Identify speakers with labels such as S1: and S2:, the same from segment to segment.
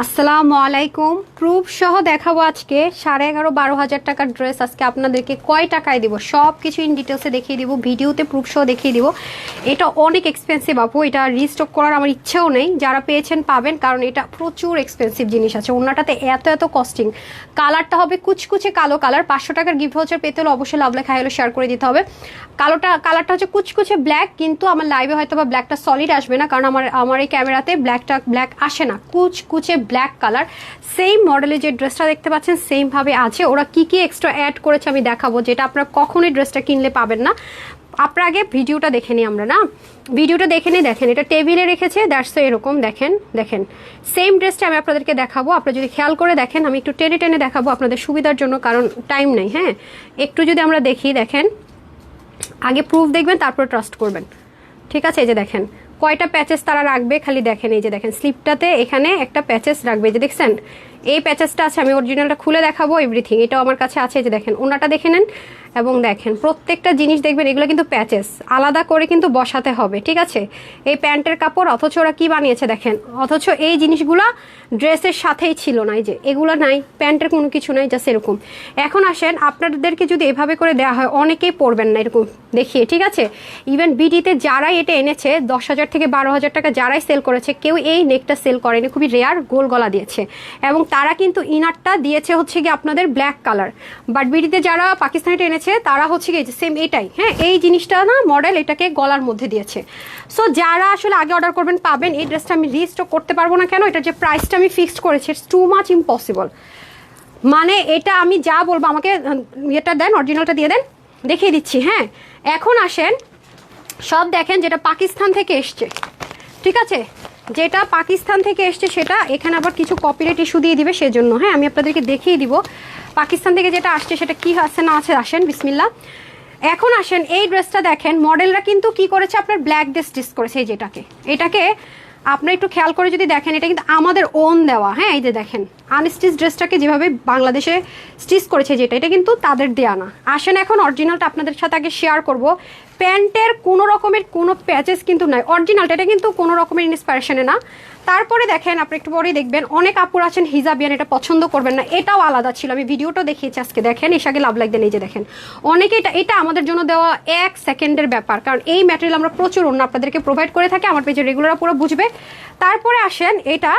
S1: আসসালামু আলাইকুম। প্রুফ সহ দেখাবো আজকে সাড়ে এগারো বারো হাজার টাকার ড্রেস আজকে আপনাদেরকে কয় টাকায় দিব? সব কিছু ইন ডিটেলসে দেখিয়ে দিব, ভিডিওতে প্রুফ সহ দেখিয়ে দিব। এটা অনেক এক্সপেন্সিভ আপু, এটা রিস্টক করার আমার ইচ্ছেও নেই। যারা পেয়েছেন পাবেন, কারণ এটা প্রচুর এক্সপেন্সিভ জিনিস আছে। অন্যটাতে এত এত কস্টিং কালারটা হবে কুচকুচে কালো কালার। পাঁচশো টাকার গিফট ভাউচার পেতে হলে অবশ্যই লাভ লেখা হলে শেয়ার করে দিতে হবে। কালোটা, কালারটা হচ্ছে কুচকুচে ব্ল্যাক কিন্তু আমার লাইভে হয়তো বা ব্ল্যাকটা সলিড আসবে না, কারণ আমার আমার এই ক্যামেরাতে ব্ল্যাকটা ব্ল্যাক আসে না। কুচকুচে ব্ল্যাক কালার সেম মডেলের যে ড্রেসটা দেখতে পাচ্ছেন সেম ভাবে আছে। ওরা কি কি এক্সট্রা অ্যাড করেছে আমি দেখাবো, যেটা আপনারা কখনোই ড্রেসটা কিনলে পাবেন না। আপনার আগে ভিডিওটা দেখে নিই আমরা, না? ভিডিওটা দেখে নিই, দেখেন, এটা টেবিলে রেখেছে দ্যাটস এরকম, দেখেন দেখেন। সেম ড্রেসটা আমি আপনাদেরকে দেখাবো, আপনারা যদি খেয়াল করে দেখেন, আমি একটু টেনে টেনে দেখাবো আপনাদের সুবিধার জন্য, কারণ টাইম নেই হ্যাঁ? একটু যদি আমরা দেখি, দেখেন, আগে প্রুফ দেখবেন, তারপর ট্রাস্ট করবেন। ঠিক আছে, এই যে দেখেন কয়টা প্যাচেস তারা রাখবে? খালি দেখেন, এই যে দেখেন স্লিপটাতে এখানে একটা প্যাচেস রাখবে যে দেখছেন? এই প্যাচেসটা আছে, আমি অরিজিনালটা খুলে দেখাবো এভরিথিং এটাও আমার কাছে আছে যে দেখেন, ওনাটা দেখে নেন এবং দেখেন, প্রত্যেকটা জিনিস দেখবেন, এগুলো কিন্তু প্যাচেস। আলাদা করে কিন্তু বসাতে হবে, ঠিক আছে? এই প্যান্টের কাপড়, অথচ ওরা কী বানিয়েছে দেখেন? অথচ এই জিনিসগুলো ড্রেসের সাথেই ছিল না যে, এগুলো নাই, প্যান্টের কোনো কিছু নাই জাস্ট এরকম। এখন আসেন, আপনাদেরকে যদি এভাবে করে দেওয়া হয়, অনেকেই পড়বেন না এরকম দেখিয়ে, ঠিক আছে? ইভেন বিডিতে যারাই এটা এনেছে, দশ হাজার থেকে বারো হাজার টাকা যারাই সেল করেছে, কেউ এই নেকটা সেল করেনি, খুবই রেয়ার গোল গলা দিয়েছে। এবং তারা কিন্তু ইনারটা দিয়েছে হচ্ছে গিয়ে আপনাদের ব্ল্যাক কালার বাট বিডিতে যারা পাকিস্তানিটা এনেছে, তারা হচ্ছে গিয়ে সেম এটাই। হ্যাঁ এই জিনিসটা না মডেল এটাকে গলার মধ্যে দিয়েছে। সো যারা আসলে আগে অর্ডার করবেন, পাবেন। এই ড্রেসটা আমি রিস্টক করতে পারব না কেন? এটার যে প্রাইসটা আমি ফিক্সড করেছি ইটস টু মাচ ইম্পসিবল মানে এটা আমি যা বলব, আমাকে ইয়েটা দেন অরিজিনালটা দিয়ে দেন, দেখিয়ে দিচ্ছি হ্যাঁ। এখন আসেন, সব দেখেন যেটা পাকিস্তান থেকে এসছে। ঠিক আছে? যেটা পাকিস্তান থেকে এসছে সেটা, এখানে আবার কিছু কপিরাইট ইস্যু দিয়ে দিবে সেজন্য। হ্যাঁ আমি আপনাদেরকে দেখিয়ে দিব। পাকিস্তান থেকে যেটা আসছে সেটা কি আছে না আছে, আসেন বিসমিল্লা এখন আসেন, এই ড্রেসটা দেখেন, মডেলরা কিন্তু কি করেছে? আপনার ব্ল্যাক ড্রেস স্টিচ করেছে এই যেটাকে। এটাকে আপনার একটু খেয়াল করে যদি দেখেন, এটা কিন্তু আমাদের ওন দেওয়া। হ্যাঁ এই যে দেখেন আনস্টিচ ড্রেসটাকে যেভাবে বাংলাদেশে স্টিচ করেছে যেটা, এটা কিন্তু তাদের দেয়া না। আসেন এখন অরিজিনালটা আপনাদের সাথে আগে শেয়ার করব। প্যান্টের কোনো রকমের কোনো প্যাচেস কিন্তু নাই। অরিজিনালটা এটা কিন্তু কোনো রকমের ইন্সপিরেশনে না। তারপরে দেখেন, আপনি একটু পরেই দেখবেন, অনেক আপুর আছেন হিজাবিয়ান, এটা পছন্দ করবেন না। এটাও আলাদা ছিল। আমি ভিডিওটা দেখিয়েছি আজকে। দেখেন, এসে আগে লাভ লাগতেন এই যে দেখেন। অনেকে এটা এটা আমাদের জন্য দেওয়া এক সেকেন্ডের ব্যাপার। কারণ এই ম্যাটেরিয়াল আমরা প্রচুর অন্য আপনাদেরকে প্রোভাইড করে থাকি। আমার পেজে রেগুলার পুরো বুঝবে। তারপরে আসেন, এটা,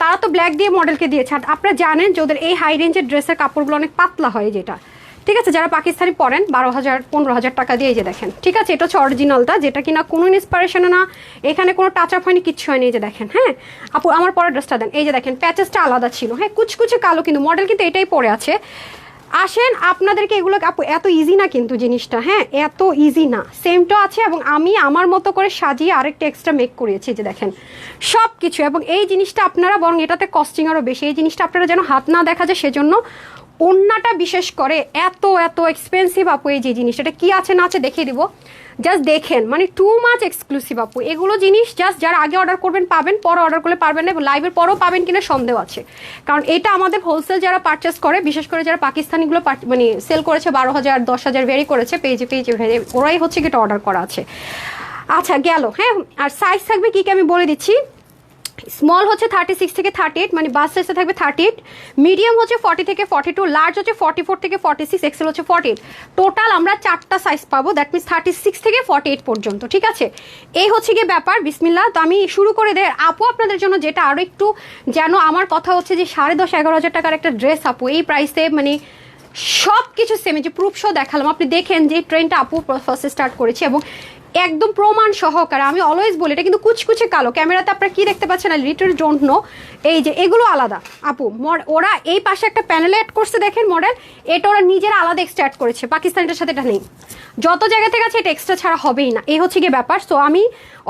S1: তারা তো ব্ল্যাক দিয়ে মডেলকে দিয়েছে। আর আপনারা জানেন যে ওদের এই হাই রেঞ্জের ড্রেসের কাপড়গুলো অনেক পাতলা হয় যেটা। ঠিক আছে, যারা পাকিস্তানি পড়েন, বারো হাজার, পনেরো হাজার টাকা দিয়ে যে দেখেন, ঠিক আছে, এটা হচ্ছে অরিজিনালটা যেটা কিনা কোনো ইন্সপিরেশনে না, এখানে কোনো টাচ আপ হয়নি, কিচ্ছু হয়নি, এই যে দেখেন হ্যাঁ? আপু, আমার পরের ড্রেসটা দেন, এই যে দেখেন, প্যাচেসটা আলাদা ছিল হ্যাঁ কুচকুচে কালো কিন্তু মডেল কিন্তু এটাই পরে আছে। আসেন, আপনাদেরকে এগুলো, আপু, এত ইজি না কিন্তু জিনিসটা হ্যাঁ এত ইজি না। সেমটা আছে, এবং আমি আমার মতো করে সাজিয়ে আরেকটা এক্সট্রা মেক করিয়েছি যে দেখেন সব কিছু এবং এই জিনিসটা আপনারা, বরং এটাতে কস্টিং আরও বেশি, এই জিনিসটা আপনারা যেন হাত না দেখা যায়, সেজন্য ওন্নাটা বিশেষ করে এত এত এক্সপেন্সিভ আপু এই যে জিনিসটা। এটা কি আছে না আছে দেখিয়ে দিব। জাস্ট দেখেন মানে টু মাচ এক্সক্লুসিভ আপু। এগুলো জিনিস জাস্ট যারা আগে অর্ডার করবেন পাবেন, পরে অর্ডার করলে পারবেন না লাইভের পরেও পাবেন কিনা সন্দেহ আছে। কারণ এটা আমাদের হোলসেল যারা পারচেস করে, বিশেষ করে যারা পাকিস্তানিগুলো মানে সেল করেছে বারো হাজার, দশ হাজার ভেরি করেছে পেজে পেজে ওরাই হচ্ছে কি এটা অর্ডার করা আছে। আচ্ছা গেল হ্যাঁ? আর সাইজ থাকবে কি কি আমি বলে দিচ্ছি। স্মল হচ্ছে থার্টি সিক্স থেকে থার্টি এইট মানে বাস সাইজে থাকবে থার্টি এইট মিডিয়াম হচ্ছে ফর্টি থেকে ফর্টি টু লার্জ হচ্ছে ফর্টি ফোর থেকে ফর্টি সিক্স এক্সেল হচ্ছে ফর্টি এইট টোটাল আমরা চারটা সাইজ পাবো দ্যাট মিনস থার্টি সিক্স থেকে ফর্টি এইট পর্যন্ত, ঠিক আছে? এই হচ্ছে গিয়ে ব্যাপার বিসমিল্লা তো আমি শুরু করে দেয় আপু, আপনাদের জন্য যেটা আরও একটু যেন আমার কথা হচ্ছে যে সাড়ে দশ, এগারো হাজার টাকার একটা ড্রেস আপু, এই প্রাইসে মানে সব কিছু সেমে যে প্রুফ শো দেখালাম, আপনি দেখেন যে ট্রেনটা আপু ফার্স্টে স্টার্ট করেছে এবং একদম প্রমাণ সহকারে, আমি অলওয়েজ বলি, এটা কিন্তু কুচকুচে কালো। ক্যামেরাতে আপনারা কি দেখতে পাচ্ছেন না লিটার ডোন্ট নো এই যে এগুলো আলাদা। আপু ওরা এই পাশে একটা প্যানেল অ্যাড করছে দেখেন মডেল এটা ওরা নিজেরা আলাদা এক্সট্রা অ্যাড করেছে পাকিস্তানিটার সাথে এটা নেই। যত জায়গা থেকে আছে এটা এক্সট্রা ছাড়া হবেই না। এই হচ্ছে গিয়ে ব্যাপার। সো আমি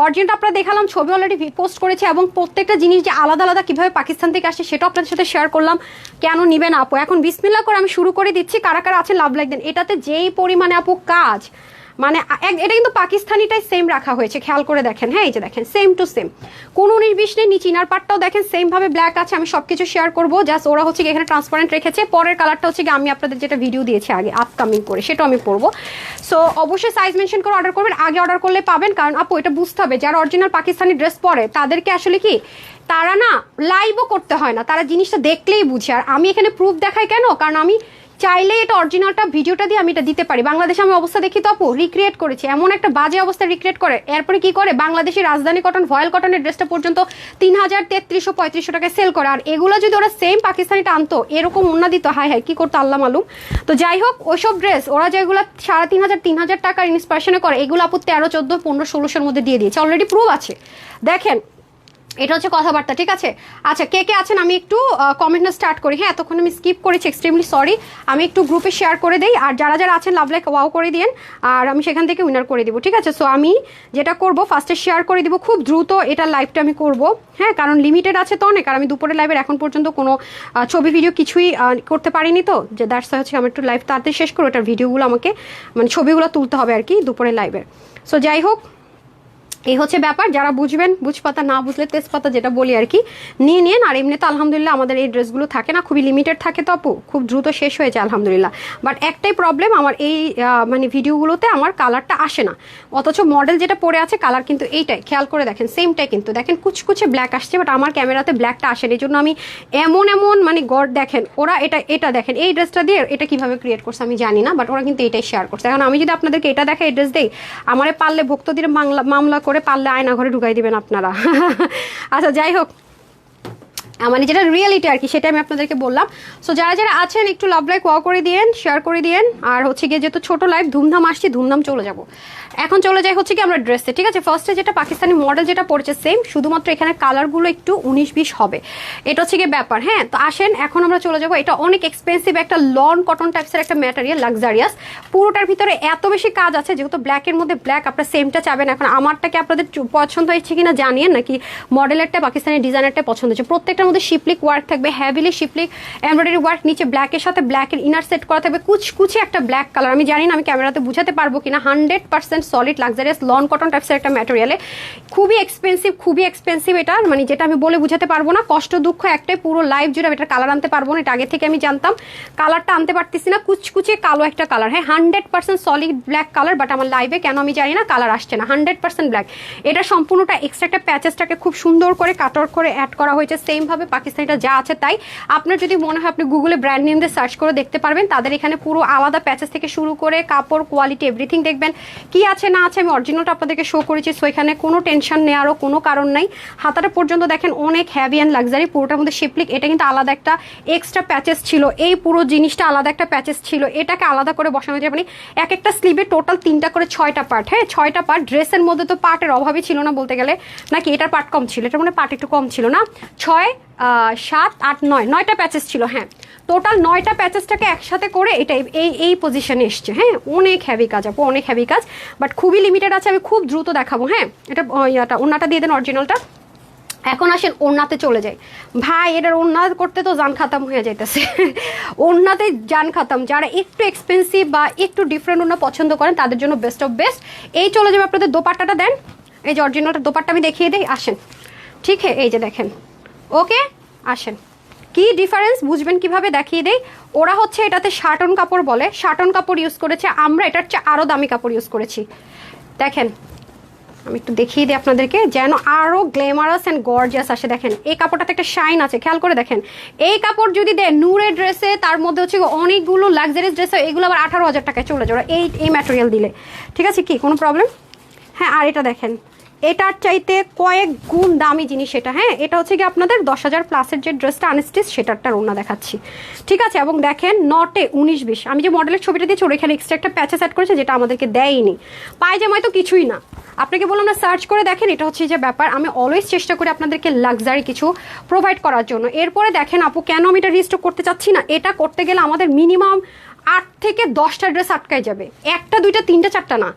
S1: অরিজিনটা আপনারা দেখালাম, ছবি অলরেডি পোস্ট করেছে এবং প্রত্যেকটা জিনিস যে আলাদা আলাদা কীভাবে পাকিস্তান থেকে আসে সেটাও আপনাদের সাথে শেয়ার করলাম। কেন নিবেন আপু? এখন বিসমিল্লা করে আমি শুরু করে দিচ্ছি। কারা কারা আছে লাভ লাইক দেন এটাতে যেই পরিমাণে আপু কাজ মানে এটা কিন্তু পাকিস্তানিটাই সেম রাখা হয়েছে, খেয়াল করে দেখেন হ্যাঁ এই যে দেখেন সেম টু সেম কোন উনিশ নেই, নিচে ইনার দেখেন সেম ভাবে ব্ল্যাক আছে, আমি সবকিছু শেয়ার করব জাস্ট ওরা হচ্ছে এখানে ট্রান্সপারেন্ট রেখেছে। পরের কালারটা হচ্ছে আমি আপনাদের যেটা ভিডিও দিয়েছি আগে আপকামিং করে, সেটাও আমি পড়ব সো অবশ্যই সাইজ মেনশন করে অর্ডার করবেন, আগে অর্ডার করলে পাবেন, কারণ আপু, এটা বুঝতে হবে, যারা অরিজিনাল পাকিস্তানি ড্রেস পরে, তাদেরকে আসলে কি, তারা না লাইভও করতে হয় না, তারা জিনিসটা দেখলেই বুঝে। আর আমি এখানে প্রুফ দেখাই কেন? কারণ আমি চাইলে এটা অরিজিনালটা ভিডিওটা দিয়ে আমি এটা দিতে পারি। বাংলাদেশে আমি অবস্থা দেখি তো আপু রিক্রিয়েট করেছি। এমন একটা বাজে অবস্থা রিক্রিয়েট করে। এরপরে কি করে? বাংলাদেশের রাজধানী কটন ভয়েল কটনের ড্রেসটা পর্যন্ত তিন হাজার তেত্রিশশো পঁয়ত্রিশশো টাকায় সেল করে। আর এগুলো যদি ওরা সেম পাকিস্তানিটা আনতো, এরকম উন্না দিত হাই হাই কি করতো আল্লাহ মালুম। তো যাই হোক, ওইসব ড্রেস ওরা যেগুলো সাড়ে তিন হাজার তিন হাজার টাকার ইন্সপিরেশনে করে, এগুলো আপু তেরো, চোদ্দ, পনেরো, ষোলোশোর মধ্যে দিয়ে দিয়েছে। অলরেডি প্রুফ আছে। দেখেন এটা হচ্ছে কথাবার্তা, ঠিক আছে? আচ্ছা কে কে আছেন? আমি একটু কমেন্টটা স্টার্ট করি। হ্যাঁ এতক্ষণ আমি স্কিপ করেছি এক্সট্রিমলি সরি আমি একটু গ্রুপে শেয়ার করে দিই, আর যারা যারা আছেন লাভ লাইক ওয়াও করে দিন আর আমি সেখান থেকে উইনার করে দিব, ঠিক আছে? সো আমি যেটা করব ফার্স্টে শেয়ার করে দিব, খুব দ্রুত এটা লাইভটা আমি করব হ্যাঁ? কারণ লিমিটেড আছে তো অনেক, আর আমি দুপুরে লাইভের এখন পর্যন্ত কোনো ছবি ভিডিও কিছুই করতে পারিনি তো। যে দ্যাটস হচ্ছে আমি একটু লাইভ তাড়াতাড়ি শেষ করে ওটার ভিডিওগুলো আমাকে মানে ছবিগুলো তুলতে হবে আর কি দুপুরে লাইভের সো যাই হোক এই হচ্ছে ব্যাপার, যারা বুঝবেন, বুঝপাতা না বুঝলে তেজপাতা যেটা বলি আর কি, নিয়ে নিন আর এমনি তো আলহামদুলিল্লাহ আমাদের এই ড্রেসগুলো থাকে না, খুবই লিমিটেড থাকে তো আপু, খুব দ্রুত শেষ হয়েছে আলহামদুলিল্লাহ। বাট একটাই প্রবলেম আমার এই মানে ভিডিওগুলোতে আমার কালারটা আসে না। অথচ মডেল যেটা পরে আছে কালার কিন্তু এইটাই, খেয়াল করে দেখেন সেমটাই কিন্তু। দেখেন, কুচকুচে ব্ল্যাক আসছে বাট আমার ক্যামেরাতে ব্ল্যাকটা আসে এই জন্য আমি এমন এমন মানে গড দেখেন, ওরা এটা এটা দেখেন, এই ড্রেসটা দিয়ে এটা কীভাবে ক্রিয়েট করছে আমি জানি না বাট ওরা কিন্তু এটাই শেয়ার করছে। এখন আমি যদি আপনাদেরকে এটা দেখে এই ড্রেস দেই, আমারে পারলে ভক্তদের মামলা মামলা করে পারলে আয়না ঘরে ঢুকাই দিবেন আপনারা। আচ্ছা যাই হোক। মানে যেটা রিয়েলিটি আর কি সেটা আমি আপনাদেরকে বললাম। সো যারা যারা আছেন, একটু লাভ লাইক ওয়া করে দিয়েন শেয়ার করে দিয়েন। আর হচ্ছে গিয়ে যেহেতু ছোট লাইফ ধুমধাম আসছে, ধুমধাম চলে যাব। এখন চলে যাই হচ্ছে কি আমরা ড্রেসে ঠিক আছে? ফার্স্টে যেটা পাকিস্তানি মডেল যেটা পড়েছে সেম শুধুমাত্র এখানে কালারগুলো একটু উনিশ বিশ হবে। এটা হচ্ছে ব্যাপার হ্যাঁ? তো আসেন, এখন আমরা চলে যাব। এটা অনেক এক্সপেন্সিভ একটা লন কটন টাইপসের একটা ম্যাটেরিয়াল লাক্সারিয়াস পুরোটার ভিতরে এত বেশি কাজ আছে, যেহেতু ব্ল্যাকের মধ্যে ব্ল্যাক আপনার সেমটা চাবেন এখন। আমারটাকে আপনাদের পছন্দ হয়েছে কিনা জানিয়েন, নাকি মডেলেরটা পাকিস্তানি ডিজাইনারটা পছন্দ হচ্ছে প্রত্যেকটার মধ্যে শিপলিক ওয়ার্ক থাকবে হ্যাভিলি শিপলিক এমব্রয়ডারি ওয়ার্ক নিচে ব্ল্যাকের সাথে ব্ল্যাকের ইনার সেট করা থাকবে। কুচকুচে একটা ব্ল্যাক কালার আমি জানি না আমি ক্যামেরাতে বুঝাতে পারব কিনা hundred percent solid luxurious lawn cotton টাইপসের একটা ম্যাটেরিয়ালে খুবই এক্সপেন্সিভ খুবই এক্সপেন্সিভ এটা মানে যেটা আমি বলে বুঝাতে পারব না। কষ্ট, দুঃখ একটাই, পুরো লাইফ জুড়ে আমি এটা কালার আনতে পারব না। এটা আগে থেকে আমি জানতাম। কালারটা আনতে পারতেছি না। কুচকুচে কালো একটা কালার হ্যাঁ hundred percent solid black colour but আমার লাইভে কেন আমি জানি না কালার আসছে না। হান্ড্রেড পার্সেন্ট ব্ল্যাক এটা সম্পূর্ণটা এক্সট্রা একটা প্যাচেসটাকে খুব সুন্দর করে কাটর করে অ্যাড করা হয়েছে। সেমভাবে পাকিস্তানিটা যা আছে তাই। আপনার যদি মনে হয়, আপনি গুগলে ব্র্যান্ড নেম দিয়ে সার্চ করে দেখতে পারবেন। তাদের এখানে পুরো আলাদা প্যাচেস থেকে শুরু করে কাপড় কোয়ালিটি এভরিথিং দেখবেন। কি আছে, না আছে, আমি অরিজিনালটা আপনাদেরকে শো করেছি সো এখানে কোনো টেনশন নেওয়ারও কোনো কারণ নাই। হাতাটা পর্যন্ত দেখেন অনেক হ্যাভি অ্যান্ড লাক্সারি পুরোটার মধ্যে শিপলিক এটা কিন্তু আলাদা একটা এক্সট্রা প্যাচেস ছিল। এই পুরো জিনিসটা আলাদা একটা প্যাচেস ছিল। এটাকে আলাদা করে বসানো যায় মানে এক একটা স্লিভে টোটাল তিনটা করে ছয়টা পার্ট হ্যাঁ? ছয়টা পার্ট ড্রেসের মধ্যে তো পার্টের অভাবই ছিল না বলতে গেলে। নাকি এটার পার্ট কম ছিল? এটা মানে পার্ট একটু কম ছিল না? ছয় সাত, আট, নয়, নয়টা প্যাচেস ছিল হ্যাঁ। টোটাল নয়টা প্যাচেসটাকে একসাথে করে এটা এই এই পজিশনে এসছে হ্যাঁ। অনেক হ্যাভি কাজ আপু, অনেক হ্যাভি কাজ বাট খুবই লিমিটেড আছে, আমি খুব দ্রুত দেখাবো হ্যাঁ। এটা ইয়াটা ওনাটা দিয়ে দেন অরিজিনালটা এখন আসেন, ওড়নাতে চলে যাই। ভাই, এটার ওড়না করতে তো জান খাতাম হয়ে যাইতেছে। ওড়নাতে জান খাতাম, যারা একটু এক্সপেন্সিভ বা একটু ডিফারেন্ট ওড়না পছন্দ করেন, তাদের জন্য বেস্ট অফ বেস্ট এই চলে যাবে আপনাদের দোপাট্টাটা দেন। এই যে অরিজিনালটা দোপাট্টা আমি দেখিয়ে দিই, আসেন। ঠিক হ্যাঁ এই যে দেখেন। ওকে, আসেন। কি ডিফারেন্স বুঝবেন কীভাবে? দেখিয়ে দেই। ওরা হচ্ছে এটাতে শার্টন কাপড় বলে। শার্টন কাপড় ইউজ করেছে। আমরা এটার চেয়ে আরও দামি কাপড় ইউজ করেছি। দেখেন, আমি একটু দেখিয়ে দিই আপনাদেরকে। যেন আরও গ্লেমারাস অ্যান্ড গর্জিয়াস আসে। দেখেন, এই কাপড়টাতে একটা শাইন আছে। খেয়াল করে দেখেন। এই কাপড় যদি দেয় নূরের ড্রেসে তার মধ্যে হচ্ছে অনেকগুলো লাক্সারিয়াস ড্রেসে এগুলো আবার আঠারো হাজার টাকায় চলে যাবে। এই এই ম্যাটেরিয়াল দিলে। ঠিক আছে কি? কোনো প্রবলেম হ্যাঁ আর এটা দেখেন। এটার চাইতে কয়েক গুণ দামি জিনিস এটা হ্যাঁ? এটা হচ্ছে কি আপনাদের দশ হাজার প্লাসের যে ড্রেসটা আনস্টিচ সেটারটা ওনা দেখাচ্ছি। ঠিক আছে? এবং দেখেন নটে উনিশ বিশ। আমি যে মডেলের ছবিটা দিয়েছি, ওর এখানে এক্সট্রা একটা প্যাচে সেট করেছে, যেটা আমাদেরকে দেয়নি। পায়জামায় তো কিছুই না। আপনাকে বললাম না সার্চ করে দেখেন, এটা হচ্ছে যে ব্যাপার। আমি অলওয়েজ চেষ্টা করি আপনাদেরকে লাক্সারি কিছু প্রোভাইড করার জন্য। এরপরে দেখেন, আপু, কেন আমি এটা রিস্টক করতে চাচ্ছি না? এটা করতে গেলে আমাদের মিনিমাম আট থেকে দশটা ড্রেস আটকায় যাবে। একটা, দুইটা, তিনটা, চারটা না।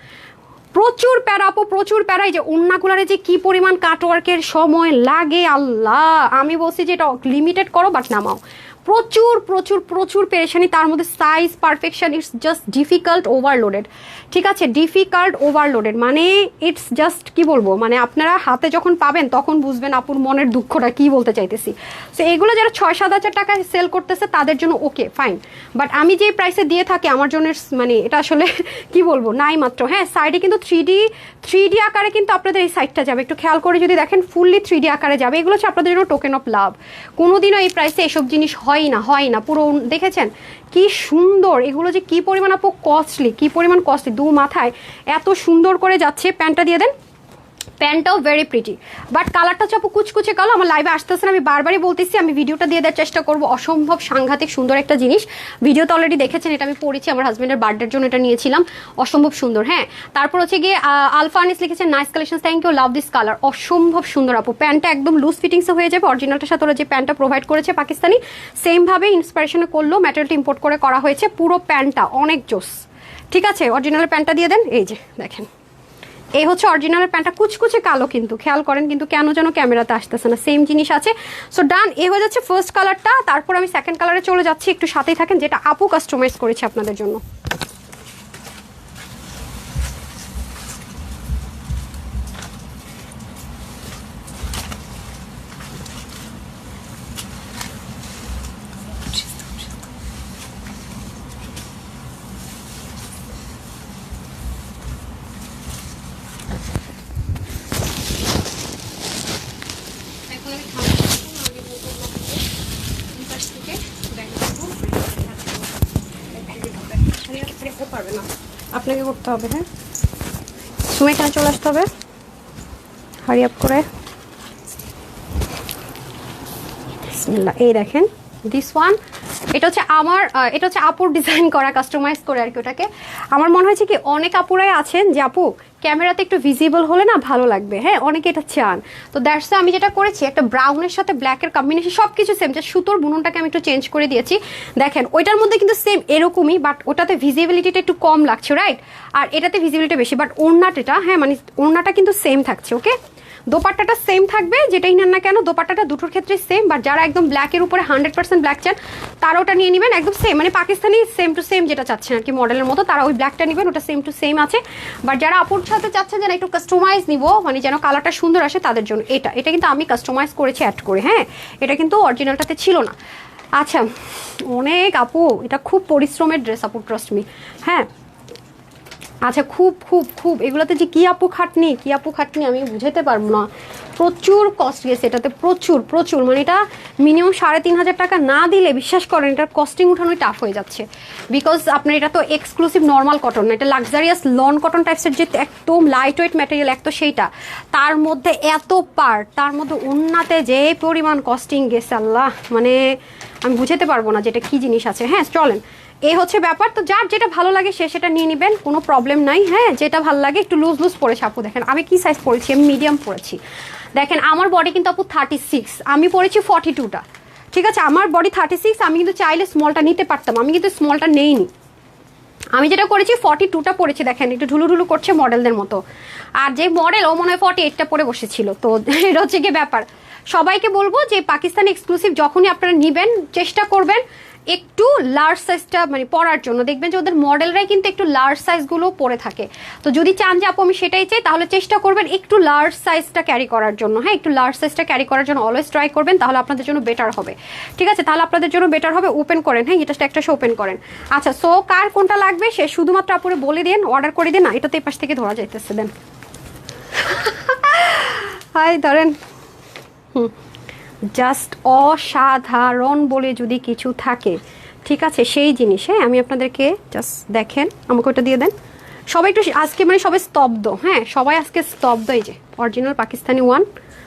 S1: প্রচুর প্যারা, আপু, প্রচুর প্যারা। এই যে অন্যগুলারে যে কি পরিমাণ কাটওয়ার্কের সময় লাগে, আল্লাহ। আমি বলছি যে এটা লিমিটেড করো বাট নামাও। প্রচুর প্রচুর প্রচুর পেরেশানি। তার মধ্যে size perfection it's just difficult overloaded ঠিক আছে ডিফিকাল্ট ওভারলোডেড মানে ইটস জাস্ট কি বলব? মানে আপনারা হাতে যখন পাবেন, তখন বুঝবেন আপুর মনের দুঃখটা কি বলতে চাইতেছি। সো এগুলো যারা ছয় সাত হাজার টাকায় সেল করতেছে, তাদের জন্য ওকে ফাইন বাট আমি যে প্রাইসে দিয়ে থাকি, আমার জন্য মানে এটা আসলে কি বলব? নাই মাত্র। হ্যাঁ সাইডে কিন্তু থ্রি ডি থ্রি ডি আকারে কিন্তু আপনাদের এই সাইডটা যাবে। একটু খেয়াল করে যদি দেখেন ফুললি থ্রি ডি আকারে যাবে। এগুলো হচ্ছে আপনাদের জন্য টোকেন অফ লাভ কোনোদিনও এই প্রাইসে এসব জিনিস হয় না হয় না। পুরো দেখেছেন? কি সুন্দর। এগুলো যে কি পরিমাণ আপু কস্টলি কি পরিমাণ কস্টলি দু মাথায় এত সুন্দর করে যাচ্ছে। প্যান্টটা দিয়ে দেন। প্যান্টটাও ভেরি প্রিটি বাট কালারটা আপু কুচকুচে কালো, আমার লাইভে আসতেছে না, আমি বারবারই বলতেছি, আমি ভিডিওটা দিয়ে দেওয়ার চেষ্টা করব। অসম্ভব সাংঘাতিক সুন্দর একটা জিনিস। ভিডিওতে অলরেডি দেখেছেন, এটা আমি পড়েছি, আমার হাজব্যান্ডের বার্থডের জন্য এটা নিয়েছিলাম। অসম্ভব সুন্দর হ্যাঁ। তারপর হচ্ছে গিয়ে আলফা আনিস লিখেছেন nice collection thank you love this colour অসম্ভব সুন্দর আপু। প্যান্টটা একদম লুজ ফিটিংসে হয়ে যাবে অরিজিনালটার সাথে ওরা যে প্যান্টটা প্রোভাইড করেছে পাকিস্তানি সেমভাবে ইন্সপিরেশনে করল ম্যাটেরিয়ালটা ইম্পোর্ট করে করা হয়েছে, পুরো প্যান্টটা অনেক জোস। ঠিক আছে? অরিজিনাল প্যান্টটা দিয়ে দেন, এই যে, দেখেন। এই হচ্ছে অরিজিনাল প্যান্টটা কুচকুচে কালো কিন্তু, খেয়াল করেন কিন্তু কেন যেন ক্যামেরাতে আসতেছে না সেম জিনিস আছে। সো ডান এ হয়ে যাচ্ছে ফার্স্ট কালারটা তারপর আমি সেকেন্ড কালারে চলে যাচ্ছি, একটু সাথেই থাকেন, যেটা আপু কাস্টমাইজ করেছে আপনাদের জন্য এখন আমি ঠান্ডা করব, আগে বলব আপনাকে। এই পাশ থেকে ব্যাগটা আরে, আরে, ও পারবে না। আপনাকে করতে হবে হ্যাঁ? তুমি এখানে চলে আসতে হবে। হারি আপ করে। এই দেখেন দিস ওয়ান এটা হচ্ছে আমার এটা হচ্ছে আপুর ডিজাইন করা কাস্টমাইজ করে আর কি ওটাকে। আমার মনে হয়েছে কি অনেক আপুরাই আছেন যে, আপু ক্যামেরাতে একটু ভিজিবল হলে না ভালো লাগবে। হ্যাঁ অনেকে এটা চান। তো দ্যাটস আমি যেটা করেছি, একটা ব্রাউনের সাথে ব্ল্যাকের কম্বিনেশন সব কিছু সেম যে সুতোর বুননটাকে আমি একটু চেঞ্জ করে দিয়েছি। দেখেন, ওইটার মধ্যে কিন্তু সেম এরকমই বাট ওটাতে ভিজিবিলিটিটা একটু কম লাগছে রাইট আর এটাতে ভিজিবিলিটি বেশি বাট ওড়নাটা হ্যাঁ মানে ওড়নাটা কিন্তু সেম থাকছে ওকে দোপাট্টাটা সেম থাকবে, যেটাই নেন না কেন, দোপাট্টাটা দুটোর ক্ষেত্রে সেম বাট যারা একদম ব্ল্যাকের উপরে হান্ড্রেড পার্সেন্ট ব্ল্যাক চান, তারা ওটা নিয়ে নেবেন, একদম সেম মানে পাকিস্তানি সেম টু সেম যেটা চাচ্ছেন আর কি মডেলের মতো, তারা ওই ব্ল্যাকটা নেবেন, ওটা সেম টু সেম আছে। বাট যারা আপুর সাথে চাচ্ছেন যেন একটু কাস্টমাইজ নিব মানে যেন কালারটা সুন্দর আসে, তাদের জন্য এটা। এটা কিন্তু আমি কাস্টমাইজ করেছি অ্যাড করে হ্যাঁ? এটা কিন্তু অরিজিনালটাতে ছিল না। আচ্ছা অনেক আপু, এটা খুব পরিশ্রমের ড্রেস আপু ট্রাস্ট মি হ্যাঁ? আচ্ছা খুব খুব খুব। এগুলোতে যে কি আপু খাটনি, কি আপু খাটনি আমি বুঝাতে পারব না। প্রচুর কস্ট গেছে এটাতে, প্রচুর প্রচুর। মানে এটা মিনিমাম সাড়ে তিন হাজার টাকা না দিলে, বিশ্বাস করেন, এটার কস্টিং উঠানোই টাফ হয়ে যাচ্ছে। বিকজ আপনার এটা তো এক্সক্লুসিভ নর্মাল কটন না, এটা লাক্সারিয়াস লন কটন টাইপসের যে একদম লাইট ওয়েট ম্যাটেরিয়াল এক তো সেইটা। তার মধ্যে এত পার্ট তার মধ্যে উন্নাতে যে পরিমাণ কস্টিং গেছে, আল্লাহ। মানে আমি বুঝাতে পারব না যেটা কী জিনিস আছে। হ্যাঁ চলেন। এই হচ্ছে ব্যাপার। তো যার যেটা ভালো লাগে সে সেটা নিয়ে নেবেন, কোনো প্রবলেম নাই। হ্যাঁ যেটা ভালো লাগে একটু লুজ লুজ পরেছে আপু দেখেন। আমি কি সাইজ পরেছি? আমি মিডিয়াম পরেছি। দেখেন, আমার বডি কিন্তু আপু থার্টি সিক্স আমি পরেছি ফর্টি টুটা ঠিক আছে, আমার বডি থার্টি সিক্স আমি কিন্তু চাইলে স্মলটা নিতে পারতাম। আমি কিন্তু স্মলটা নেইনি। আমি যেটা করেছি ফর্টি টুটা পড়েছি দেখেন, একটু ঢুলু ঢুলু করছে মডেলদের মতো। আর যে মডেল ও মনে হয় ফর্টি এইটটা পরে বসেছিল। তো এটা হচ্ছে গিয়ে ব্যাপার। সবাইকে বলব যে, পাকিস্তানি এক্সক্লুসিভ যখনই আপনারা নেবেন, চেষ্টা করবেন একটু লার্জ সাইজটা মানে পরার জন্য। দেখবেন যে ওদের মডেলরাই কিন্তু একটু লার্জ সাইজগুলো পরে থাকে। তো যদি চান যে আপু আমি সেটাই চাই তাহলে চেষ্টা করবেন একটু লার্জ সাইজটা ক্যারি করার জন্য। হ্যাঁ একটু লার্জ সাইজটা ক্যারি করার জন্য অলওয়েজ ট্রাই করবেন তাহলে আপনাদের জন্য বেটার হবে। ঠিক আছে? তাহলে আপনাদের জন্য বেটার হবে ওপেন করেন। হ্যাঁ এটা একটা ওপেন করেন। আচ্ছা সো কার কোনটা লাগবে? সে শুধুমাত্র আপুরে বলে দিন অর্ডার করে দিন। না এটা তো এই পাশ থেকে ধরা যাইতেছে দেন। হাই ধরেন। হুম। জাস্ট অসাধারণ বলে যদি কিছু থাকে, ঠিক আছে, সেই জিনিস আমি আপনাদেরকে জাস্ট দেখেন, আমাকে ওটা দিয়ে দেন। সবাই একটু আজকে মানে সবাই স্তব্ধ হ্যাঁ সবাই আজকে স্তব্ধ, এই যে অরিজিনাল পাকিস্তানি ওয়ান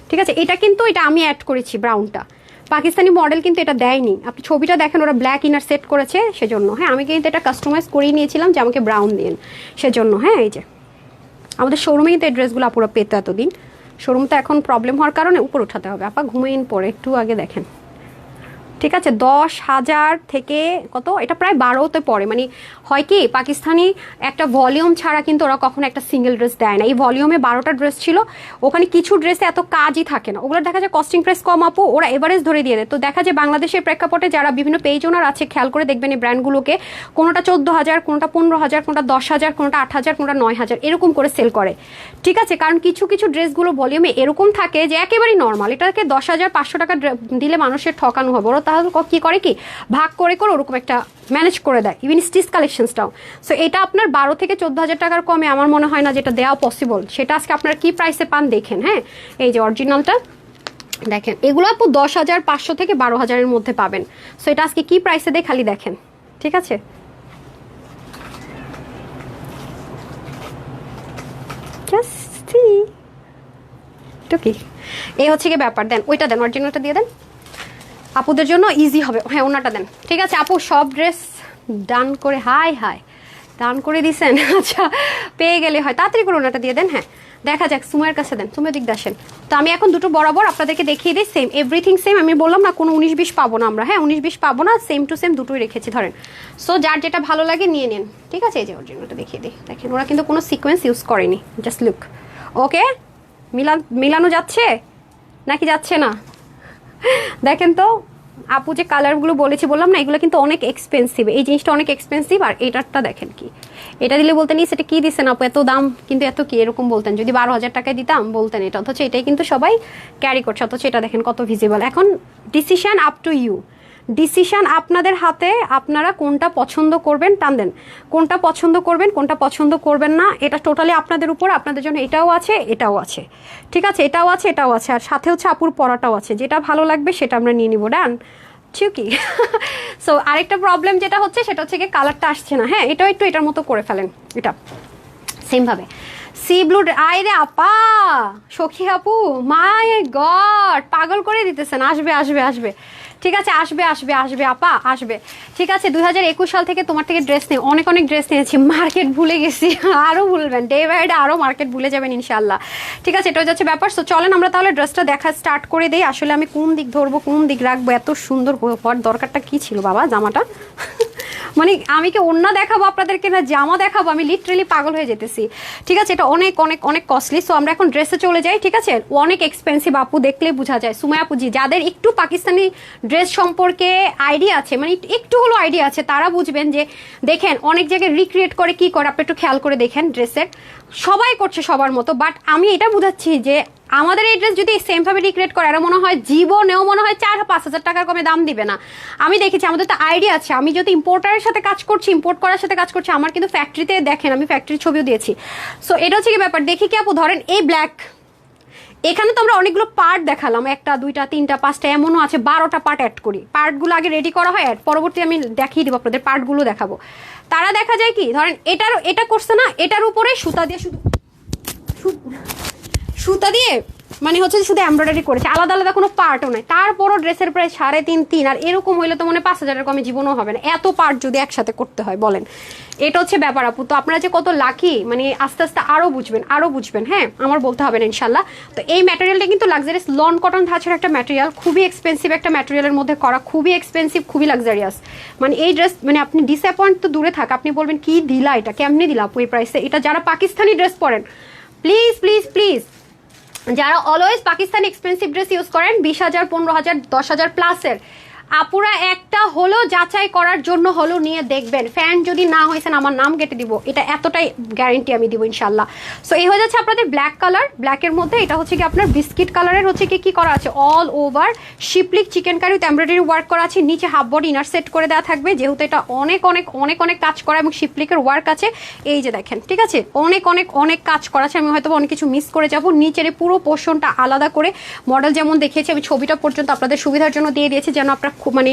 S1: ঠিক আছে, এটা কিন্তু, এটা আমি অ্যাড করেছি ব্রাউনটা পাকিস্তানি মডেল কিন্তু এটা দেয়নি। আপনি ছবিটা দেখেন, ওরা ব্ল্যাক ইনার সেট করেছে, সেজন্য হ্যাঁ আমি কিন্তু এটা কাস্টমাইজ করেই নিয়েছিলাম যে আমাকে ব্রাউন দিন, সেজন্য হ্যাঁ এই যে। আমাদের শোরুমেই তো এই ড্রেসগুলো আপুরা পেতো এতদিন। শোরুম তো এখন প্রবলেম হওয়ার কারণে উপর উঠাতে হবে। আপা ঘুমিয়ে পরে, একটু আগে দেখেন। ঠিক আছে, দশ হাজার থেকে কত? এটা প্রায় বারোতে পড়ে। মানে হয় কি, পাকিস্তানি একটা ভলিউম ছাড়া কিন্তু ওরা কখনো একটা সিঙ্গেল ড্রেস দেয় না। এই ভলিউমে বারোটা ড্রেস ছিল, ওখানে কিছু ড্রেসে এত কাজই থাকে না। ওগুলো দেখা যায় কস্টিং প্রাইস কম আপু, ওরা এভারেজ ধরে দিয়ে দেয়। তো দেখা যায় বাংলাদেশের প্রেক্ষাপটে যারা বিভিন্ন পেজ ওনার আছে, খেয়াল করে দেখবেন এই ব্র্যান্ডগুলোকে কোনোটা চোদ্দ হাজার, কোনোটা পনেরো হাজার, কোনোটা দশ হাজার, কোনোটা আট হাজার, কোনোটা নয় হাজার, এরকম করে সেল করে। ঠিক আছে, কারণ কিছু কিছু ড্রেসগুলো ভলিউমে এরকম থাকে যে একেবারেই নর্মাল এটাকে দশ হাজার পাঁচশো টাকা দিলে মানুষের ঠকানো হবে। ওরা তাহলে ক- করে কি? ভাগ করে করে ওরকম একটা ম্যানেজ করে দেয় ইভেন স্টিচ কালেকশনসটাও সো এটা আপনার বারো থেকে চোদ্দ হাজার টাকার কমে আমার মনে হয় না যেটা দেওয়া পসিবল সেটা আজকে আপনার কী প্রাইসে পান দেখেন হ্যাঁ? এই যে অরিজিনালটা দেখেন। এগুলো আপু দশ হাজার পাঁচশো থেকে বারো হাজারের মধ্যে পাবেন। সো এটা আজকে কী প্রাইসে দেয় খালি দেখেন। ঠিক আছে? কি? এই হচ্ছে কি ব্যাপার। দেন, ওইটা দেন অরিজিনালটা দিয়ে দেন। আপুদের জন্য ইজি হবে। হ্যাঁ ওনাটা দেন। ঠিক আছে, আপু, সব ড্রেস ডান করে হাই হাই ডান করে দিছেন। আচ্ছা পেয়ে গেলে হয়। তাড়াতাড়ি করে ওনাটা দিয়ে দেন হ্যাঁ। দেখা যাক, সুমাইয়ের কাছে দেন, সুমাই দিক আসেন তো আমি এখন দুটো বরাবর আপনাদেরকে দেখিয়ে দিই সেম এভরিথিং সেম আমি বললাম না, কোনো উনিশ বিশ পাবো না আমরা। হ্যাঁ উনিশ বিশ পাবো না সেম টু সেম দুটোই রেখেছি, ধরেন। সো যার যেটা ভালো লাগে নিয়ে নিন। ঠিক আছে, এই যে ওর অরিজিনালটা দেখিয়ে দিই। দেখেন, ওরা কিন্তু কোনো সিকোয়েন্স ইউজ করেনি। জাস্ট লুক ওকে মিলান মিলানো যাচ্ছে? নাকি যাচ্ছে না? দেখেন তো, আপু যে কালারগুলো বলেছি, বললাম না, এগুলো কিন্তু অনেক এক্সপেন্সিভ এই জিনিসটা অনেক এক্সপেন্সিভ আর এটারটা দেখেন কি। এটা দিলে বলতেন সেটা কি দিচ্ছেন আপু? এত দাম, কিন্তু এত কি? এরকম বলতেন। যদি বারো হাজার টাকায় দিতাম, বলতেন এটা। অথচ এটাই কিন্তু সবাই ক্যারি করছে। অথচ এটা দেখেন কত ভিজিবল এখন decision up to you decision আপনাদের হাতে, আপনারা কোনটা পছন্দ করবেন টান দেন। কোনটা পছন্দ করবেন, কোনটা পছন্দ করবেন না, এটা টোটালি আপনাদের উপর, আপনাদের জন্য এটাও আছে এটাও আছে। ঠিক আছে, এটাও আছে এটাও আছে, আর সাথে হচ্ছে আপুর পড়াটাও আছে, যেটা ভালো লাগবে সেটা আমরা নিয়ে নিব, ডান? কি সো আরেকটা প্রবলেম যেটা হচ্ছে, সেটা হচ্ছে কি কালারটা আসছে না। হ্যাঁ এটাও একটু এটার মতো করে ফেলেন, এটা। সেমভাবে সি ব্লু আয় রে আপা! সখী আপু মাই গড পাগল করে দিতেছেন, আসবে আসবে আসবে। ঠিক আছে, আসবে আসবে আসবে, আপা, আসবে। ঠিক আছে, দুই হাজার একুশ সাল থেকে তোমার থেকে ড্রেস নিয়ে অনেক অনেক ড্রেস নিয়েছি মার্কেট ভুলে গেছি আরও ভুলবেন ডে বাই ডে আরও মার্কেট ভুলে যাবেন ইনশাল্লাহ ঠিক আছে, এটা হচ্ছে ব্যাপার সো চলেন আমরা তাহলে ড্রেসটা দেখা স্টার্ট করে দিই, আসলে আমি কোন দিক ধরবো, কোন দিক রাখব, এত সুন্দর হওয়ার দরকারটা কি ছিল বাবা, জামাটা? মানে আমি কি অন্য দেখাবো আপনাদেরকে না জামা দেখাবো? আমি লিটারেলি পাগল হয়ে যেতেছি। ঠিক আছে, এটা অনেক অনেক অনেক কস্টলি সো আমরা এখন ড্রেসে চলে যাই, ঠিক আছে? অনেক এক্সপেন্সিভ আপু, দেখলে বোঝা যায়। সুমায় আপুজি যাদের একটু পাকিস্তানি ড্রেস সম্পর্কে আইডিয়া আছে মানে একটু হলো আইডিয়া আছে, তারা বুঝবেন যে, দেখেন, অনেক জায়গায় রিক্রিয়েট করে কি করে, আপনি একটু খেয়াল করে দেখেন ড্রেসের সবাই করছে সবার মতো বাট আমি এটা বুঝাচ্ছি যে আমাদের এই ড্রেস যদি সেম ভাবে রিক্রিয়েট করে, এরা মনে হয় জীবনেও মনে হয় চার, পাঁচ হাজার টাকার কমে দাম দিবে না। আমি দেখেছি, আমাদের তো আইডিয়া আছে, আমি যদি ইম্পোর্টারের সাথে কাজ করছি ইম্পোর্ট করার সাথে কাজ করছি, আমার কিন্তু ফ্যাক্টরিতে দেখেন, আমি ফ্যাক্টরির ছবিও দিয়েছি। সো এটা হচ্ছে কি ব্যাপার, দেখি কি আপু, ধরেন এই ব্ল্যাক এখানে তো আমরা অনেকগুলো পার্ট দেখালাম, একটা, দুইটা, তিনটা, পাঁচটা, এমনও আছে, বারোটা পার্ট অ্যাড করি। পার্টগুলো আগে রেডি করা হয় অ্যাড পরবর্তী আমি দেখিয়ে দিব, আপনাদের পার্টগুলো দেখাবো। তারা দেখা যায় কি, ধরেন এটার, এটা করছে না, এটার উপরে সুতা দিয়ে শুধু সুতা দিয়ে মানে হচ্ছে শুধু এমব্রয়ডারি করেছে, আলাদা আলাদা কোনো পার্টও নাই। তারপরও ড্রেসের প্রায় সাড়ে তিন তিন, আর এরকম হইলে তো মনে পাঁচ হাজারের কমে জীবনও হবে না। এত পার্ট যদি একসাথে করতে হয়, বলেন। এটা হচ্ছে ব্যাপার আপু। তো আপনারা যে কত লাকি মানে আস্তে আস্তে আরও বুঝবেন আরও বুঝবেন হ্যাঁ? আমার বলতে হবে না ইনশাল্লাহ তো এই ম্যাটেরিয়ালটা কিন্তু লাক্সারিয়াস লন কটন ধাঁচের একটা ম্যাটেরিয়াল খুবই এক্সপেন্সিভ একটা ম্যাটেরিয়ালের মধ্যে করা, খুবই এক্সপেন্সিভ খুবই লাক্সারিয়াস মানে এই ড্রেস মানে আপনি ডিসঅ্যাপয়েন্ট তো দূরে থাক, আপনি বলবেন, কি দিলা এটা? কেমনি দিলা আপু এই প্রাইসে এটা যারা পাকিস্তানি ড্রেস পরেন প্লিজ প্লিজ প্লিজ যারা always Pakistani expensive dress use করেন বিশ হাজার পনেরো হাজার দশ হাজার প্লাসের আপুরা একটা হলো যাচাই করার জন্য হলো নিয়ে দেখবেন। ফ্যান যদি না হয়েছেন, আমার নাম কেটে দিব। এটা এতটাই গ্যারেন্টি আমি দিব ইনশাল্লাহ সো এই হয়ে যাচ্ছে আপনাদের ব্ল্যাক কালার ব্ল্যাকের মধ্যে এটা হচ্ছে কি আপনার বিস্কিট কালারের হচ্ছে কি কি করা আছে? অল ওভার শিপলিক চিকেন কারি এমব্রয়ডারি ওয়ার্ক করা আছে। নিচে হাফ বডি ইনার সেট করে দেওয়া থাকবে। যেহেতু এটা অনেক অনেক অনেক অনেক কাজ করা এবং শিপলিকের ওয়ার্ক আছে। এই যে দেখেন, ঠিক আছে? অনেক অনেক অনেক কাজ করা আছে। আমি হয়তো অনেক কিছু মিস করে যাব। নিচের পুরো পোর্শনটা আলাদা করে মডেল যেমন দেখিয়েছি, আমি ছবিটা পর্যন্ত আপনাদের সুবিধার জন্য দিয়ে দিয়েছি, যেন আপনারা মানে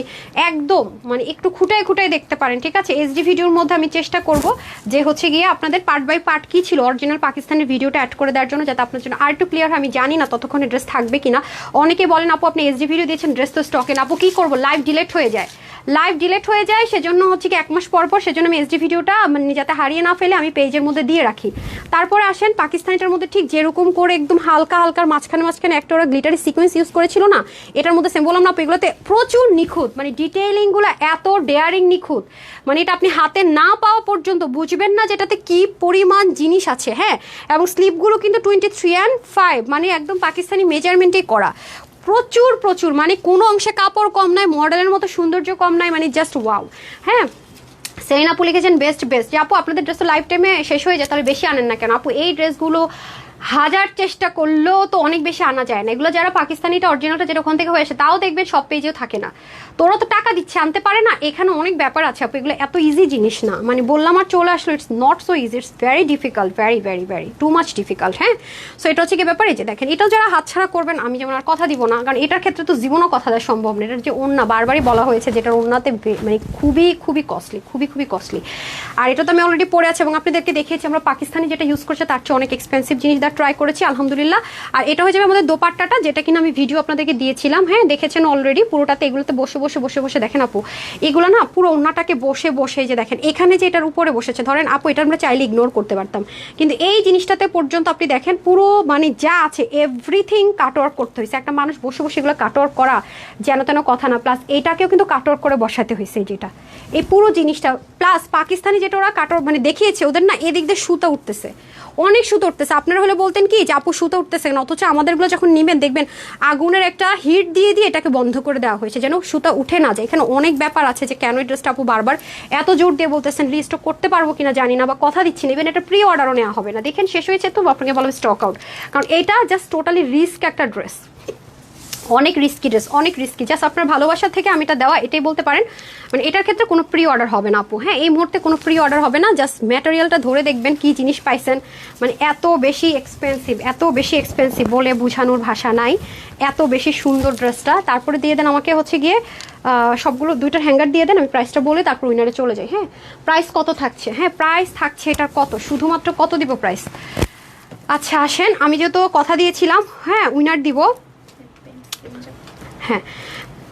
S1: একদম মানে একটু খুঁটায় খুঁটায় দেখতে পারেন, ঠিক আছে? এইচডি ভিডিওর মধ্যে আমি চেষ্টা করব যে হচ্ছে গিয়ে আপনাদের পার্ট বাই পার্ট কী ছিল অরিজিনাল পাকিস্তানের ভিডিওটা অ্যাড করে দেওয়ার জন্য, যাতে আপনার জন্য আর একটু ক্লিয়ার আমি জানি না ততক্ষণে ড্রেস থাকবে কিনা। অনেকে বলেন, আপু, আপনি এইচডি ভিডিও দিয়েছেন ড্রেস তো স্টকে না। আপু, কী করব? লাইভ ডিলেট হয়ে যায়। লাইভ ডিলেট হয়ে যায়, সেজন্য হচ্ছে কি এক মাস পর পর সেজন্য আমি এসডি ভিডিওটা মানে যাতে হারিয়ে না ফেলে আমি পেজের মধ্যে দিয়ে রাখি। তারপরে আসেন, পাকিস্তানিটার মধ্যে ঠিক যেরকম করে একদম হালকা হালকার মাঝখানে মাঝখানে একটা ওরা গ্লিটারি সিকোয়েন্স ইউজ করেছিল না, এটার মধ্যে সেম বললাম না এগুলোতে প্রচুর নিখুঁত মানে ডিটেইলিংগুলো এত ডেয়ারিং নিখুঁত। মানে এটা আপনি হাতে না পাওয়া পর্যন্ত বুঝবেন না যেটাতে কি পরিমাণ জিনিস আছে হ্যাঁ? এবং স্লিপগুলো কিন্তু টোয়েন্টি থ্রি অ্যান্ড ফাইভ মানে একদম পাকিস্তানি মেজারমেন্টেই করা। প্রচুর প্রচুর। মানে কোনো অংশে কাপড় কম নাই মডেলের মতো সৌন্দর্য কম নাই মানে জাস্ট ওয়াও হ্যাঁ? সেলিনা আপু লিখেছেন বেস্ট বেস্ট আপু, আপনাদের ড্রেস তো লাইফ টাইমে শেষ হয়ে যায়, তাহলে বেশি আনেন না কেন? আপু, এই ড্রেসগুলো হাজার চেষ্টা করলেও তো অনেক বেশি আনা যায় না। এগুলো যারা পাকিস্তানিটা অরিজিনালটা যেটা ওখান থেকে হয়ে আসে, তাও দেখবেন সব পেজেও থাকে না। তোরা তো টাকা দিচ্ছে, আনতে পারে না, এখানে অনেক ব্যাপার আছে আপু, এগুলো এত ইজি জিনিস না। মানে বললাম আর চলে আসলো it's not so easy it's very difficult very very very too much difficult হ্যাঁ? সো এটা হচ্ছে কি ব্যাপার যে দেখেন, এটাও যারা হাতছাড়া করবেন, আমি যেমন আর কথা দিব না, কারণ এটার ক্ষেত্রে তো জীবনও কথা দেওয়া সম্ভব না। এটার যে ওন্না বারবারই বলা হয়েছে যেটার ওন্নাতে মানে খুবই খুবই কস্টলি খুবই খুবই কস্টলি আর এটা তো আমি অলরেডি পড়ে আছি এবং আপনাদেরকে দেখিয়েছি, আমরা পাকিস্তানি যেটা ইউজ করছে, তার চেয়ে অনেক এক্সপেন্সিভ জিনিস। দা ট্রাই করেছি, আলহামদুলিল্লাহ। আর এটা হয়ে যাবে আমাদের দোপাট্টাটা, যেটা কিনা আমি ভিডিও আপনাদেরকে দিয়েছিলাম। হ্যাঁ দেখেছেন অলরেডি পুরোটাতে এগুলোতে বসে বসে বসে বসে দেখেন আপু। এগুলো না পুরো ওনাটাকে বসে বসে যে দেখেন, এখানে যে এটার উপরে বসেছে, ধরেন আপু, এটা আমরা চাইলে ইগনোর করতে পারতাম। কিন্তু এই জিনিসটাতে পর্যন্ত আপনি দেখেন, পুরো মানে যা আছে এভরিথিং কাটওয়ার্ক করতে হয়েছে। একটা মানুষ বসে বসে এগুলো কাটওয়ার্ক করা যেন তেন কথা না প্লাস এটাকেও কিন্তু কাটওয়ার্ক করে বসাতে হয়েছে যেটা। এই পুরো জিনিসটা প্লাস পাকিস্তানি যেটা ওরা কাটওয়ার্ক মানে দেখিয়েছে, ওদের না এদিক দিয়ে সুতা উঠতেছে। অনেক সুতো উঠতেছে। আপনারা হলে বলতেন কি যে, আপু, সুতো উঠতেছে না। অথচ আমাদেরগুলো যখন নেবেন, দেখবেন আগুনের একটা হিট দিয়ে দিয়ে এটাকে বন্ধ করে দেওয়া হয়েছে যেন সুতা উঠে না যায়। এখানে অনেক ব্যাপার আছে যে, কেন এই ড্রেসটা আপু বারবার এত জোর দিয়ে বলতেছেন রিস্টক করতে পারব কিনা জানি না বা কথা দিচ্ছি না। এটা প্রি অর্ডারও নেওয়া হবে না। দেখেন, শেষ হয়েছে তো আপনাকে বলব স্টক আউট কারণ এটা জাস্ট টোটালি রিস্ক একটা ড্রেস অনেক রিস্কি ড্রেস অনেক রিস্কি জাস্ট আপনার ভালোবাসা থেকে আমি এটা দেওয়া, এটাই বলতে পারেন। মানে এটার ক্ষেত্রে কোনো প্রি অর্ডার হবে না আপু। হ্যাঁ এই মুহূর্তে কোনো প্রি অর্ডার হবে না জাস্ট ম্যাটেরিয়ালটা ধরে দেখবেন কি জিনিস পাইছেন। মানে এত বেশি এক্সপেন্সিভ এত বেশি এক্সপেন্সিভ বলে বোঝানোর ভাষা নাই। এত বেশি সুন্দর ড্রেসটা তারপরে দিয়ে দেন আমাকে হচ্ছে গিয়ে সবগুলো দুইটার হ্যাঙ্গার দিয়ে দেন, আমি প্রাইসটা বলে তারপর উইনারে চলে যাই। হ্যাঁ প্রাইস কত থাকছে? হ্যাঁ প্রাইস থাকছে এটা কত? শুধুমাত্র কত দিব প্রাইস আচ্ছা আসেন, আমি যেহেতু কথা দিয়েছিলাম হ্যাঁ উইনার দিব। হ্যাঁ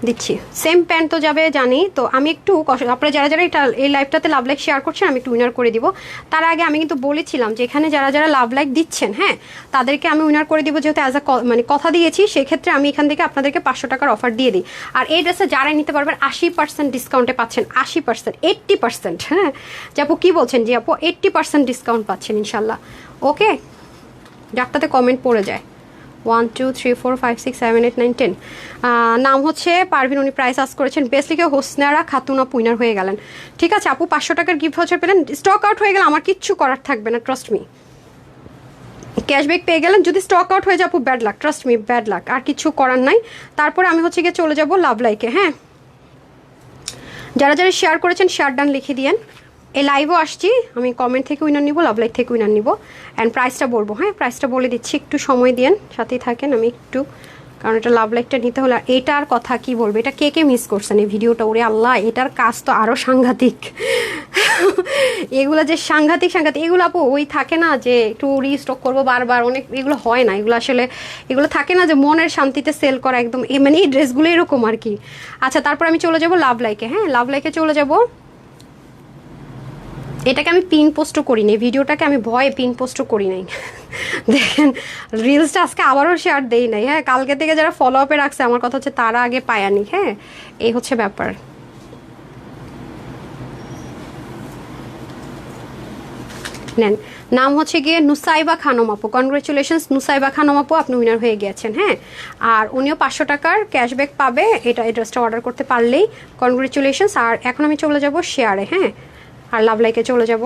S1: দিচ্ছি। সেম প্যান্ট তো যাবে জানি, তো আমি একটু আপনারা যারা যারা এটা এই লাইভটাতে লাভ লাইক শেয়ার করছেন, আমি একটু উইনার করে দিব। তার আগে আমি কিন্তু বলেছিলাম যে এখানে যারা যারা লাভ লাইক দিচ্ছেন হ্যাঁ তাদেরকে আমি উইনার করে দিব যেহেতু অ্যাজ আ মানে কথা দিয়েছি, সেক্ষেত্রে আমি এখান থেকে আপনাদেরকে পাঁচশো টাকার অফার দিয়ে দিই। আর এই ড্রেসে যারাই নিতে পারবেন, আশি পার্সেন্ট ডিসকাউন্টে পাচ্ছেন, আশি পার্সেন্ট এইট্টি পার্সেন্ট হ্যাঁ। আপু কী বলছেন? যে আপু এইট্টি পার্সেন্ট ডিসকাউন্ট পাচ্ছেন, ইনশাল্লাহ। ওকে যারটাতে কমেন্ট পড়ে যায়। One two three four five six seven eight nine ten নাম হচ্ছে পারভিন, উনি প্রাইস আস করেছেন। বেসলিকে হোসনারা খাতুনা পুইনার হয়ে গেলেন। ঠিক আছে, আপু, পাঁচশো টাকার গিফট হচ্ছে পেলেন। স্টক আউট হয়ে গেলে আমার কিচ্ছু করার থাকবে না ট্রাস্ট মি ক্যাশব্যাক পেয়ে গেলেন। যদি স্টক আউট হয়ে যায়, আপু bad luck trust me bad luck আর কিছু করার নাই। তারপরে আমি হচ্ছে গিয়ে চলে যাব লাভ লাইকে হ্যাঁ? যারা যারা শেয়ার করেছেন শেয়ার ডান লিখে দিয়েন। এই লাইভও আসছি। আমি কমেন্ট থেকে উইনার নিব লাভ লাইক থেকে উইনার নিব। অ্যান্ড প্রাইসটা বলব হ্যাঁ? প্রাইসটা বলে দিচ্ছি, একটু সময় দিয়েন, সাথেই থাকেন, আমি একটু, কারণ এটা লাভ লাইকটা নিতে হলে এটার কথা কি বলব? এটা কে কে মিস করছেন? এই ভিডিওটা ওরে আল্লাহ, এটার কাজ তো আরও সাংঘাতিক। এগুলো যে সাংঘাতিক সাংঘাতিক, এগুলো আপু, ওই থাকে না যে একটু রিস্টক করব বারবার, অনেক, এগুলো হয় না। এগুলো আসলে, এগুলো থাকে না যে মনের শান্তিতে সেল করা একদম মানে এই ড্রেসগুলো এরকম আর কি। আচ্ছা তারপর আমি চলে যাব লাভ লাইকে হ্যাঁ? লাভ লাইকে চলে যাব। এটাকে আমি পিন পোস্টও করি নাই ভিডিওটাকে আমি ভয়ে পিন পোস্টও করি নাই দেখেন রিলসটা আজকে আবারও শেয়ার দেই নাই হ্যাঁ কালকে থেকে যারা ফলো আপে রাখছে, আমার কথা হচ্ছে তারা আগে পায়ানি হ্যাঁ এই হচ্ছে ব্যাপার। নেন, নাম হচ্ছে গিয়ে নুসাইবা খানম আপু কনগ্রেচুলেশনস নুসাইবা খানম আপু, আপনি উইনার হয়ে গিয়েছেন হ্যাঁ আর উনিও পাঁচশো টাকার ক্যাশব্যাক পাবে, এটা এই ড্রেসটা অর্ডার করতে পারলেই কনগ্রেচুলেশনস আর এখন আমি চলে যাব শেয়ারে হ্যাঁ আর লাভ লাইকে চলে যাব।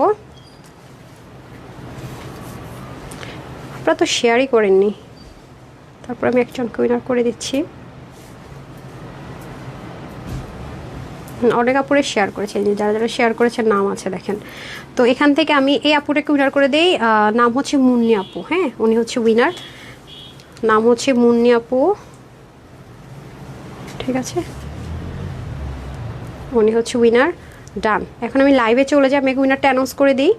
S1: আপনারা তো শেয়ারই করেননি তারপর আমি একজনকে উইনার করে দিচ্ছি। অনেক আপুরে শেয়ার করেছেন যারা যারা শেয়ার করেছেন নাম আছে দেখেন। তো এখান থেকে আমি এই আপুটাকে উইনার করে দেই। নাম হচ্ছে মুন্নি আপু হ্যাঁ? উনি হচ্ছে উইনার নাম হচ্ছে মুন্নি আপু। ঠিক আছে? উনি হচ্ছে উইনার ডান এখন আমি লাইভে চলে যাই, আমি উইনারটা অ্যানাউন্স করে দিই।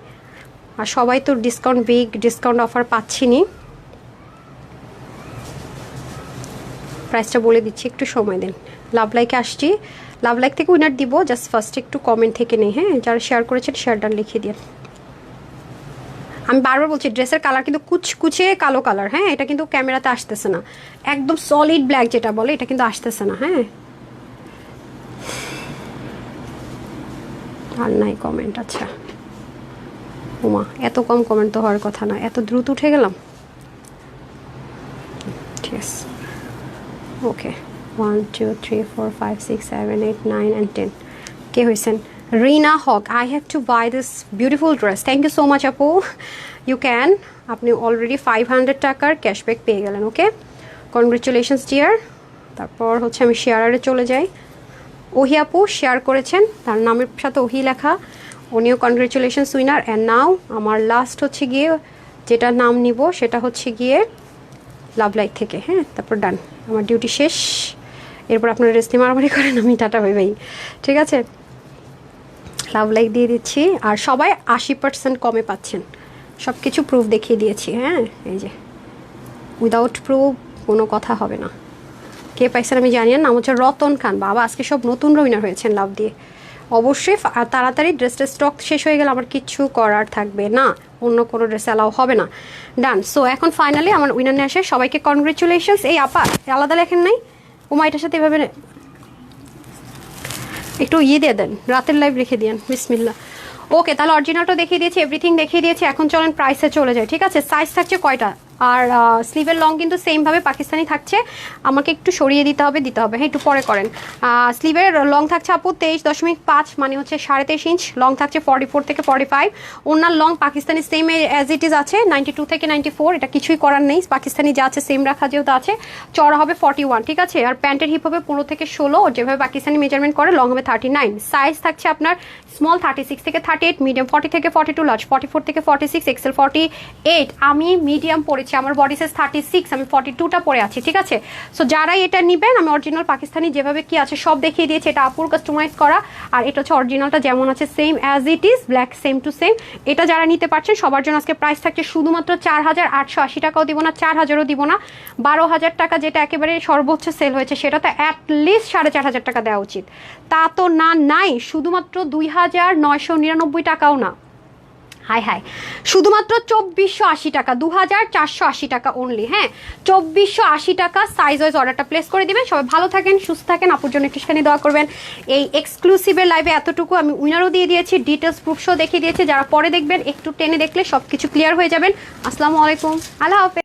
S1: আর সবাই তো ডিসকাউন্ট বিগ ডিসকাউন্ট অফার পাচ্ছি নি প্রাইসটা বলে দিচ্ছি, একটু সময় দিন। লাভ লাইকে আসছি। লাভ লাইক থেকে উইনার দিব জাস্ট ফার্স্ট একটু কমেন্ট থেকে নেই হ্যাঁ? যারা শেয়ার করেছেন শেয়ারটা লিখে দিন। আমি বারবার বলছি ড্রেসের কালার কিন্তু কুচকুচে কালো কালার হ্যাঁ? এটা কিন্তু ক্যামেরাতে আসতেছে না। একদম সলিড ব্ল্যাক যেটা বলে, এটা কিন্তু আসতেছে না হ্যাঁ? আর নাই কমেন্ট আচ্ছা। উমা এত কম কমেন্ট তো হওয়ার কথা না, এত দ্রুত উঠে গেলাম? ঠিক আছে okay one two three four five six seven eight nine and ten কে হয়েছেন Rina Haque I have to buy this beautiful dress thank you so much আপু। ইউ ক্যান আপনি অলরেডি ফাইভ হান্ড্রেড টাকার ক্যাশব্যাক পেয়ে গেলেন ওকে congratulations deer তারপর হচ্ছে আমি শেয়ারে চলে যাই। ওহি আপু শেয়ার করেছেন। তার নামের সাথে ওহি লেখা। উনিও কনগ্রেচুলেশন উইনার অ্যান্ড নাও আমার লাস্ট হচ্ছে গিয়ে যেটা নাম নিব, সেটা হচ্ছে গিয়ে লাভ লাইট থেকে। হ্যাঁ তারপর ডান আমার ডিউটি শেষ। এরপর আপনারা রেস্টি মারামারি করেন, আমি টাটা ভাই ভাই ঠিক আছে? লাভ লাইক দিয়ে দিচ্ছি। আর সবাই আশি পার্সেন্ট কমে পাচ্ছেন। সব কিছু প্রুফ দেখিয়ে দিয়েছি। হ্যাঁ এই যে। উইদাউট প্রুফ কোনো কথা হবে না। কে পাইছেন আমি জানি না, নাম হচ্ছে রতন খান। বাবা, আজকে সব নতুন উইনার হয়েছেন লাভ দিয়ে। অবশ্যই তাড়াতাড়ি ড্রেসটা স্টক শেষ হয়ে গেলে আমার কিচ্ছু করার থাকবে না, অন্য কোনো ড্রেস অ্যালাউ হবে না। ডান সো এখন ফাইনালি আমার উইনার নিয়ে আসে, সবাইকে কনগ্রেচুলেশনস এই আপা, আলাদা লেখেন নাই? ওমা, এটার সাথে এভাবে একটু ইয়ে দিয়ে দেন, রাতের লাইভ রেখে দিয়েন বিসমিল্লা ওকে তাহলে অরিজিনালটা দেখিয়ে দিয়েছি এভরিথিং দেখিয়ে দিয়েছি, এখন চলেন প্রাইসে চলে যায় ঠিক আছে? সাইজ থাকছে কয়টা? আর স্লিভের লং কিন্তু সেমভাবে পাকিস্তানি থাকছে। আমাকে একটু সরিয়ে দিতে হবে দিতে হবে। হ্যাঁ একটু পরে করেন। স্লিভের লং থাকছে আপু তেইশ দশমিক পাঁচ মানে হচ্ছে সাড়ে তেইশ ইঞ্চ লং থাকছে ফর্টি ফোর থেকে forty five owner long Pakistani same as it is আছে নাইনটি টু থেকে নাইনটি ফোর এটা কিছুই করার নেই। পাকিস্তানি যা আছে সেম রাখা যেহেতু আছে চড়া হবে ফর্টি ওয়ান ঠিক আছে? আর প্যান্টের হিপ হবে পনেরো থেকে ষোলো। যেভাবে পাকিস্তানি মেজারমেন্ট করে লং হবে থার্টি নাইন সাইজ থাকছে আপনার স্মল থার্টি সিক্স থেকে থার্টি এইট মিডিয়াম ফর্টি থেকে forty two large forty four থেকে forty six XL forty eight আমি মিডিয়াম পড়েছি, আমার বডি সাইজ থার্টি সিক্স আমি ফর্টি টুটা পরে আছি, ঠিক আছে? সো যারাই এটা নেবেন, আমি অরিজিনাল পাকিস্তানি যেভাবে কি আছে সব দেখিয়ে দিয়েছি, এটা আপুর কাস্টমাইজ করা, আর এটা হচ্ছে অরিজিনালটা যেমন আছে same as it is black same to same এটা যারা নিতে পারছেন, সবার জন্য আজকে প্রাইস থাকছে শুধুমাত্র চার হাজার আটশো আশি টাকাও দিব না, চার হাজারও দিব না। বারো হাজার টাকা যেটা একেবারে সর্বোচ্চ সেল হয়েছে সেটা তো অ্যাটলিস্ট সাড়ে চার হাজার টাকা দেওয়া উচিত। তা তো না, নাই। শুধুমাত্র দুই হাজার নয়শো নিরানব্বই টাকাও না। হাই হাই শুধুমাত্র চব্বিশশো আশি টাকা দু হাজার চারশো আশি টাকা অনলি হ্যাঁ? চব্বিশশো আশি টাকা সাইজ ওয়াইজ অর্ডারটা প্লেস করে দিবেন। সবাই ভালো থাকেন, সুস্থ থাকেন। আপুর জন্য একটুখানি দোয়া করবেন। এই এক্সক্লুসিভের লাইভে এতটুকু আমি উইনারও দিয়ে দিয়েছি ডিটেলস প্রুফসও দেখিয়ে দিয়েছি। যারা পরে দেখবেন, একটু টেনে দেখলে সব কিছু ক্লিয়ার হয়ে যাবেন। আসসালামু আলাইকুম। আল্লাহ হাফেজ।